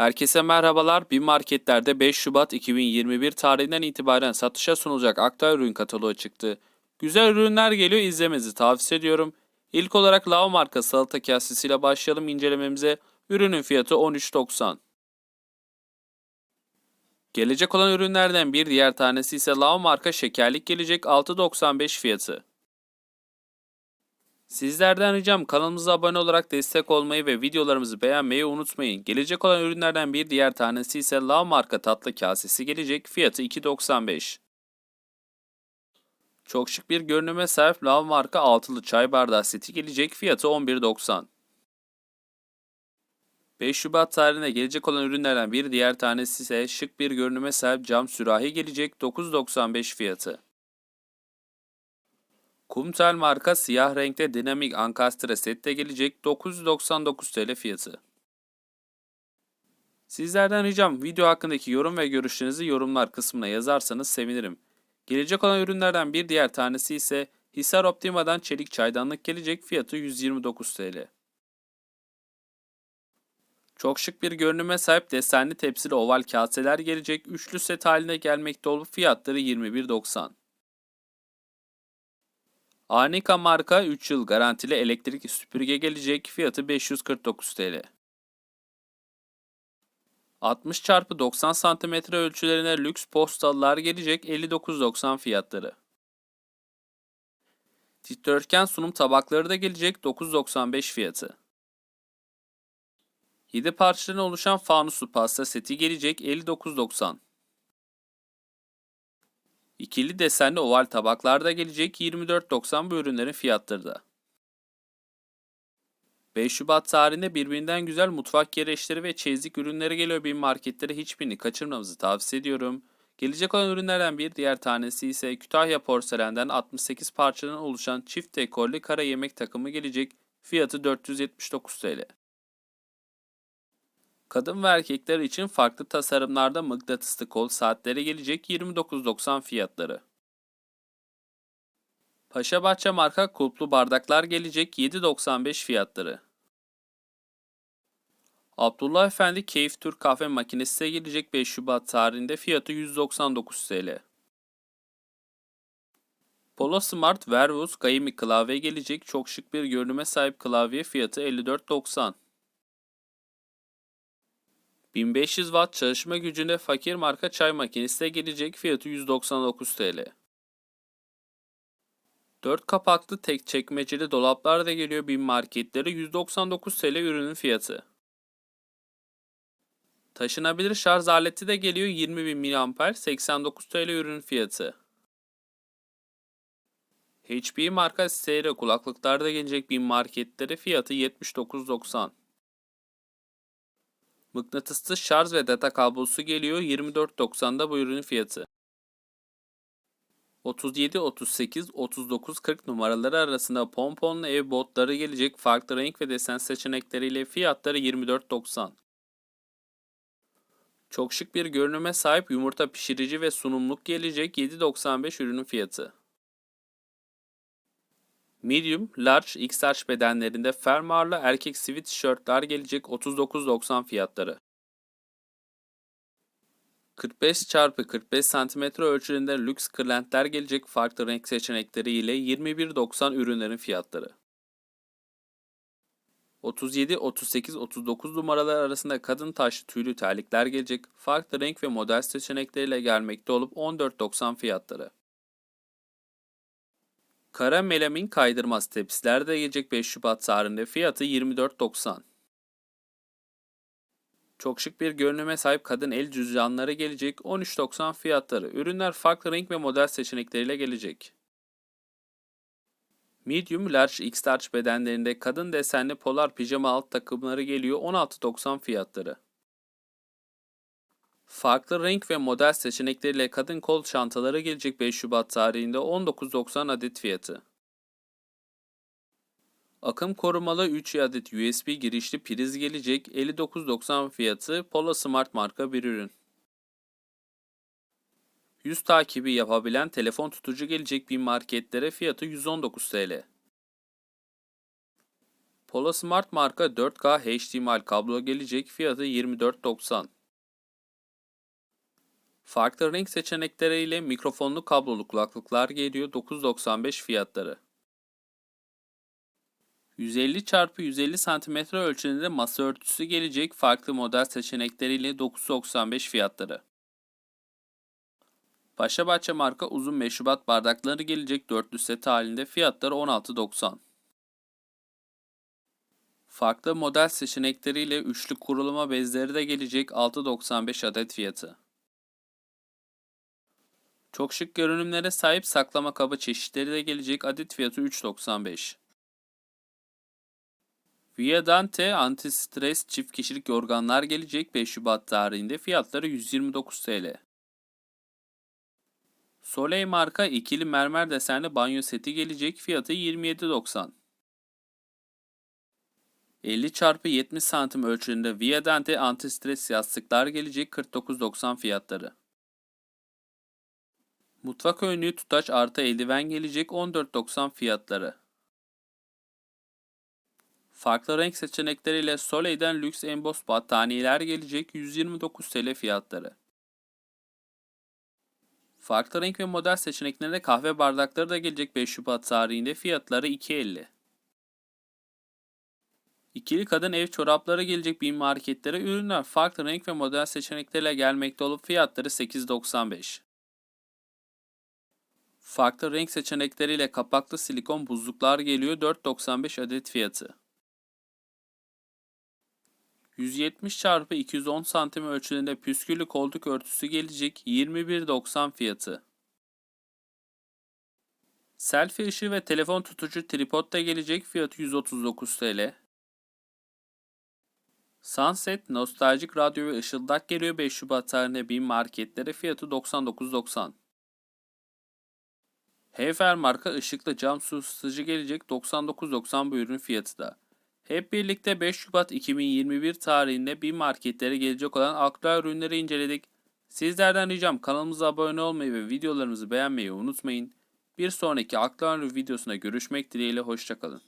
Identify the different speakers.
Speaker 1: Herkese merhabalar. Bir marketlerde 5 Şubat 2021 tarihinden itibaren satışa sunulacak Aktay ürün kataloğu çıktı. Güzel ürünler geliyor izlemenizi tavsiye ediyorum. İlk olarak Lao marka salata kasesiyle başlayalım incelememize. Ürünün fiyatı 13.90. Gelecek olan ürünlerden bir diğer tanesi ise Lao marka şekerlik gelecek 6.95 fiyatı. Sizlerden ricam kanalımıza abone olarak destek olmayı ve videolarımızı beğenmeyi unutmayın. Gelecek olan ürünlerden bir diğer tanesi ise Lav marka tatlı kasesi gelecek. Fiyatı 2.95. Çok şık bir görünüme sahip Lav marka altılı çay bardağı seti gelecek. Fiyatı 11.90. 5 Şubat tarihine gelecek olan ürünlerden bir diğer tanesi ise şık bir görünüme sahip cam sürahi gelecek. 9.95 fiyatı. Kumtel marka siyah renkte dinamik ankastre sette gelecek 999 TL fiyatı. Sizlerden ricam video hakkındaki yorum ve görüşlerinizi yorumlar kısmına yazarsanız sevinirim. Gelecek olan ürünlerden bir diğer tanesi ise Hisar Optima'dan çelik çaydanlık gelecek fiyatı 129 TL. Çok şık bir görünüme sahip desenli tepsili oval kaseler gelecek. Üçlü set halinde gelmekte olup fiyatları 21.90. Arnika marka 3 yıl garantili elektrik süpürge gelecek. Fiyatı 549 TL. 60 x 90 cm ölçülerine lüks postalılar gelecek 59.90 fiyatları. Dikdörtgen sunum tabakları da gelecek 9.95 fiyatı. 7 parçadan oluşan fanuslu pasta seti gelecek 59.90. İkili desenli oval tabaklar da gelecek 24.90 bu ürünlerin fiyatları da. 5 Şubat tarihinde birbirinden güzel mutfak gereçleri ve çeyizlik ürünleri geliyor bin marketlere hiçbirini kaçırmamızı tavsiye ediyorum. Gelecek olan ürünlerden bir diğer tanesi ise Kütahya porselenden 68 parçadan oluşan çift dekorlu kara yemek takımı gelecek. Fiyatı 479 TL. Kadın ve erkekler için farklı tasarımlarda mıknatıslı kol saatleri gelecek 29.90 fiyatları. Paşabahçe marka kulplu bardaklar gelecek 7.95 fiyatları. Abdullah Efendi Keyif Türk kahve makinesi de gelecek 5 Şubat tarihinde fiyatı 199 TL. Polo Smart Vervus Gayemi klavye gelecek çok şık bir görünüme sahip klavye fiyatı 54.90. 1500 watt çalışma gücünde fakir marka çay makinesi de gelecek fiyatı 199 TL. 4 kapaklı tek çekmeceli dolaplar da geliyor bin marketlere 199 TL ürünün fiyatı. Taşınabilir şarj aleti de geliyor 20.000 mAh 89 TL ürün fiyatı. HP marka stereo kulaklıklar da gelecek bin marketlere fiyatı 79.90. Mıknatıslı şarj ve data kablosu geliyor 24.90'da bu ürünün fiyatı. 37, 38, 39, 40 numaraları arasında pomponlu ev botları gelecek farklı renk ve desen seçenekleriyle fiyatları 24.90. Çok şık bir görünüme sahip yumurta pişirici ve sunumluk gelecek 7.95 ürünün fiyatı. Medium, Large, XL bedenlerinde fermuarlı erkek sivit tişörtler gelecek 39.90 fiyatları. 45 x 45 cm ölçülerinde lüks kırlentler gelecek farklı renk seçenekleri ile 21.90 ürünlerin fiyatları. 37, 38, 39 numaralar arasında kadın taşlı tüylü terlikler gelecek farklı renk ve model seçenekleriyle gelmekte olup 14.90 fiyatları. Kara melamin kaydırmaz tepsiler gelecek 5 Şubat tarihinde fiyatı 24.90. Çok şık bir görünüme sahip kadın el cüzdanları gelecek 13.90 fiyatları. Ürünler farklı renk ve model seçenekleriyle gelecek. Medium, Large, X-Large bedenlerinde kadın desenli polar pijama alt takımları geliyor 16.90 fiyatları. Farklı renk ve model seçenekleriyle kadın kol çantaları gelecek 5 Şubat tarihinde 19.90 adet fiyatı. Akım korumalı 3 adet USB girişli priz gelecek 59.90 fiyatı Polo Smart marka bir ürün. Yüz takibi yapabilen telefon tutucu gelecek bir marketlere fiyatı 119 TL. Pola Smart marka 4K HDMI kablo gelecek fiyatı 24.90. Farklı renk seçenekleriyle mikrofonlu kablolu kulaklıklar geliyor 9.95 fiyatları. 150 x 150 cm ölçülerinde masa örtüsü gelecek farklı model seçenekleriyle 9.95 fiyatları. Paşabahçe marka uzun meşrubat bardakları gelecek dörtlü set halinde fiyatları 16.90. Farklı model seçenekleriyle üçlü kurulama bezleri de gelecek 6.95 adet fiyatı. Çok şık görünümlere sahip saklama kabı çeşitleri de gelecek adet fiyatı 3.95. Via Dante anti-stres çift kişilik yorganlar gelecek 5 Şubat tarihinde fiyatları 129 TL. Soleil marka ikili mermer desenli banyo seti gelecek fiyatı 27.90. 50 x 70 santim ölçülerinde Via Dante anti-stres yastıklar gelecek 49.90 fiyatları. Mutfak önlüğü tutaç artı eldiven gelecek 14.90 fiyatları. Farklı renk seçenekleriyle Soleil'den lüks emboss battaniyeler gelecek 129 TL fiyatları. Farklı renk ve model seçeneklerinde kahve bardakları da gelecek 5 Şubat tarihinde fiyatları 2.50. İkili kadın ev çorapları gelecek bin marketlere ürünler farklı renk ve model seçenekleriyle gelmekte olup fiyatları 8.95. Farklı renk seçenekleriyle kapaklı silikon buzluklar geliyor 4.95 adet fiyatı. 170 x 210 santim ölçülerinde püsküllü koltuk örtüsü gelecek 21.90 fiyatı. Selfie ışığı ve telefon tutucu tripod da gelecek fiyatı 139 TL. Sunset nostaljik radyo ve ışıldak geliyor 5 Şubat tarihinde bin marketlere fiyatı 99.90. Heyfer marka ışıklı cam su ısıtıcı gelecek 99.90 bu ürün fiyatı da. Hep birlikte 5 Şubat 2021 tarihinde bir marketlere gelecek olan aktüel ürünleri inceledik. Sizlerden ricam kanalımıza abone olmayı ve videolarımızı beğenmeyi unutmayın. Bir sonraki aktüel videosuna görüşmek dileğiyle hoşçakalın.